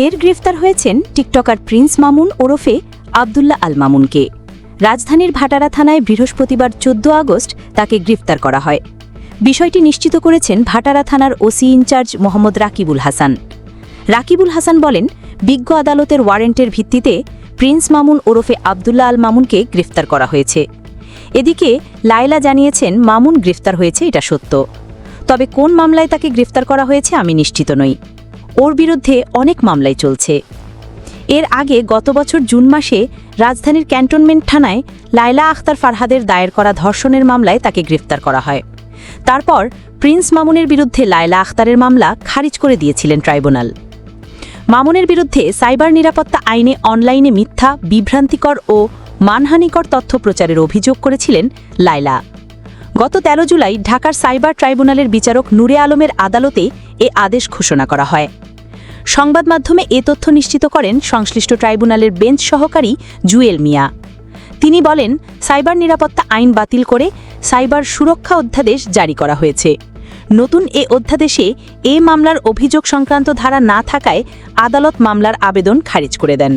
ফের গ্রেফতার হয়েছেন টিকটকার প্রিন্স মামুন ওরফে আবদুল্লাহ আল মামুনকে। রাজধানীর ভাটারা থানায় বৃহস্পতিবার চোদ্দ আগস্ট তাকে গ্রেফতার করা হয়। বিষয়টি নিশ্চিত করেছেন ভাটারা থানার ওসি ইনচার্জ মোহাম্মদ রাকিবুল হাসান। রাকিবুল হাসান বলেন, বিজ্ঞ আদালতের ওয়ারেন্টের ভিত্তিতে প্রিন্স মামুন ওরফে আবদুল্লাহ আল মামুনকে গ্রেফতার করা হয়েছে। এদিকে লায়লা জানিয়েছেন, মামুন গ্রেফতার হয়েছে, এটা সত্য। তবে কোন মামলায় তাকে গ্রেফতার করা হয়েছে আমি নিশ্চিত নই। ওর বিরুদ্ধে অনেক মামলাই চলছে। এর আগে গত বছর জুন মাসে রাজধানীর ক্যান্টনমেন্ট থানায় লায়লা আখতার ফারহাদের দায়ের করা ধর্ষণের মামলায় তাকে গ্রেফতার করা হয়। তারপর প্রিন্স মামুনের বিরুদ্ধে লায়লা আখতারের মামলা খারিজ করে দিয়েছিলেন ট্রাইব্যুনাল। মামুনের বিরুদ্ধে সাইবার নিরাপত্তা আইনে অনলাইনে মিথ্যা, বিভ্রান্তিকর ও মানহানিকর তথ্য প্রচারের অভিযোগ করেছিলেন লায়লা। গত ১৩ জুলাই ঢাকার সাইবার ট্রাইব্যুনালের বিচারক নূরে আলমের আদালতে এ আদেশ ঘোষণা করা হয়। সংবাদ মাধ্যমে এ তথ্য নিশ্চিত করেন সংশ্লিষ্ট ট্রাইব্যুনালের বেঞ্চ সহকারী জুয়েল মিয়া। তিনি বলেন, সাইবার নিরাপত্তা আইন বাতিল করে সাইবার সুরক্ষা অধ্যাদেশ জারি করা হয়েছে। নতুন এ অধ্যাদেশে এ মামলার অভিযোগ সংক্রান্ত ধারা না থাকায় আদালত মামলার আবেদন খারিজ করে দেন।